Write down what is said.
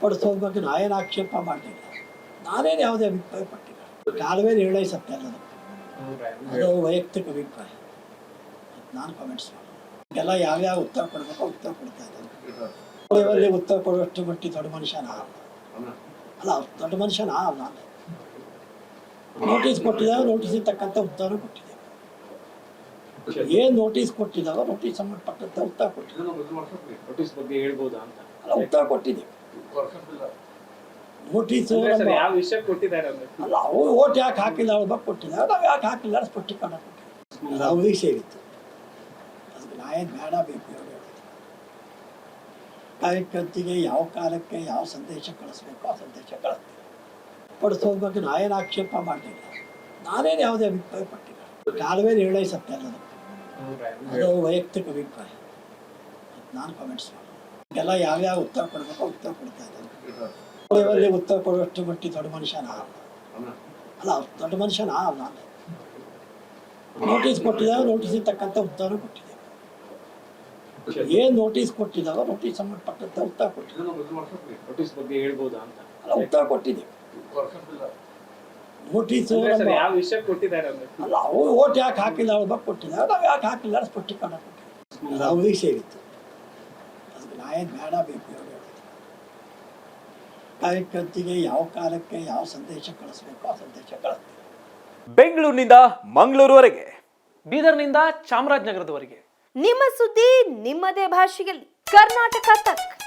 ಪಡಿಸೋದ್ರ ಬಗ್ಗೆ ನಾನೇನು ಆಕ್ಷೇಪ ಮಾಡಲಿಲ್ಲ ನಾನೇನು ಯಾವುದೇ ಅಭಿಪ್ರಾಯ ಪಟ್ಟಿಲ್ಲ ಕಾಲವೇ ನಿರ್ಣಯ ಸತ್ಯ ಅಲ್ಲದು ಅದು ವೈಯಕ್ತಿಕ ಅಭಿಪ್ರಾಯ. ನಾನು ಕಮೆಂಟ್ಸ್ ಮಾಡಿ ಎಲ್ಲ ಯಾವ್ಯಾವ ಉತ್ತರ ಕೊಡಬೇಕೋ ಉತ್ತರ ಕೊಡ್ತಾ ಇದ್ದಾರೆ. ಅಲ್ಲಿ ಉತ್ತರ ಕೊಡುವಷ್ಟು ಮಟ್ಟಿ ದೊಡ್ಡ ಮನುಷ್ಯನ ಅಲ್ಲ ದೊಡ್ಡ ಮನುಷ್ಯನ ನಾನು ನೋಟಿಸ್ ಕೊಟ್ಟಿದ್ದಾವೆ ನೋಟಿಸ್ ತಕ್ಕಂಥ ಉತ್ತರ ಕೊಟ್ಟಿದ್ದೇವೆ ಏನು ನೋಟಿಸ್ ಕೊಟ್ಟಿದ್ದಾವೆ ನೋಟಿಸ್ ಸಂಬಂಧಪಟ್ಟಂತ ಉತ್ತರ ಕೊಟ್ಟಿದ್ದೇವೆ ಅಲ್ಲ ಉತ್ತರ ಕೊಟ್ಟಿದ್ದೇವೆ ನೋಟಿಸ್ ಯಾವ ವಿಷಯ ಕೊಟ್ಟಿದ್ದಾರೆ ಅಲ್ಲ ಅವು ಓಟ್ ಯಾಕೆ ಹಾಕಿಲ್ಲ ಅವ್ರ ಬಗ್ಗೆ ಕೊಟ್ಟಿದ್ದಾರೆ ನಾವು ಯಾಕೆ ಹಾಕಿಲ್ಲ? ಸ್ಪಷ್ಟೀಕರಣ ಕೊಟ್ಟಿಲ್ಲ ವಿಷಯ ಇತ್ತು ಅದಕ್ಕೆ ನಾ ಏನು ಬೇಡ ಬೇಕು ಕಾರ್ಯಕರ್ತಿಗೆ ಯಾವ ಕಾಲಕ್ಕೆ ಯಾವ ಸಂದೇಶ ಕಳಿಸ್ಬೇಕು ಆ ಸಂದೇಶ ಕಳಿಸ್ತೀವಿ ಪಡಿಸೋದ್ರ ಬಗ್ಗೆ ನಾಯನ್ ಆಕ್ಷೇಪ ಮಾಡಲಿಲ್ಲ. ನಾನೇನು ಯಾವುದೇ ಅಭಿಪ್ರಾಯ ಪಟ್ಟಿಲ್ಲ. ಕಾಲವೇ ನಿರ್ಣಯಿಸುತ್ತೆ ಸತ್ಯ ಅದು ವೈಯಕ್ತಿಕ ಅಭಿಪ್ರಾಯ. ನಾನು ಕಾಮೆಂಟ್ಸ್ ಮಾಡಿ ಎಲ್ಲ ಯಾವ್ಯಾವ ಉತ್ತರ ಕೊಡಬೇಕೋ ಉತ್ತರ ಕೊಡ್ತಾ ಇದ್ದಾರೆ. ಉತ್ತರ ಕೊಡುವಷ್ಟು ಮಟ್ಟಿ ದೊಡ್ಡ ಮನುಷ್ಯನ ಅಲ್ಲ ದೊಡ್ಡ ಮನುಷ್ಯನ ನಾನು. ನೋಟಿಸ್ ಕೊಟ್ಟಿದ್ದಾವೆ ನೋಟಿಸ್ ತಕ್ಕಂಥ ಉತ್ತರ ಕೊಟ್ಟಿದ್ದೇವೆ ಏನು ನೋಟಿಸ್ ಕೊಟ್ಟಿದ್ದಾವೆ ನೋಟಿಸ್ ಸಂಬಂಧಪಟ್ಟಂತ ಉತ್ತರ ಕೊಟ್ಟಿದ್ದೇವೆ ಅಲ್ಲ ಉತ್ತರ ಕೊಟ್ಟಿದ್ದೇವೆ ನೋಟಿಸ್ ಅಂದ್ರೆ ಸರ್ ಯಾವ ವಿಷಯ ಕೊಟ್ಟಿದ್ದಾರೆ ಅಲ್ಲ ಅವು ಓಟ್ ಯಾಕೆ ಹಾಕಿಲ್ಲ ಅವ್ರ ಬಗ್ಗೆ ಕೊಟ್ಟಿದ್ದಾರೆ ನಾವು ಯಾಕೆ ಹಾಕಿಲ್ಲ ಸ್ಪಷ್ಟೀಕರಣ ಕೊಟ್ಟಿದ್ದೀವಿ ನಾವು ವಿಷಯ ಇತ್ತು ಅದಕ್ಕೆ ನಾ ಏನು ಬೇಡ ಬೇಕು ಇವ್ರು ಹೇಳೋದು. ಕಾರ್ಯಕರ್ತಿಗೆ ಯಾವ ಕಾಲಕ್ಕೆ ಯಾವ ಸಂದೇಶ ಕಳಿಸ್ಬೇಕು ಆ ಸಂದೇಶ ಕಳಿಸ್ತೀವಿ ಬೆಂಗಳೂರಿನಿಂದ ಮಂಗಳೂರುವರೆಗೆ ಬೀದರ್ನಿಂದ ಚಾಮರಾಜನಗರದವರೆಗೆ. ನಿಮ್ಮ ಸುದ್ದಿ ನಿಮ್ಮದೇ ಭಾಷೆಯಲ್ಲಿ. ಕರ್ನಾಟಕ ತಕ್.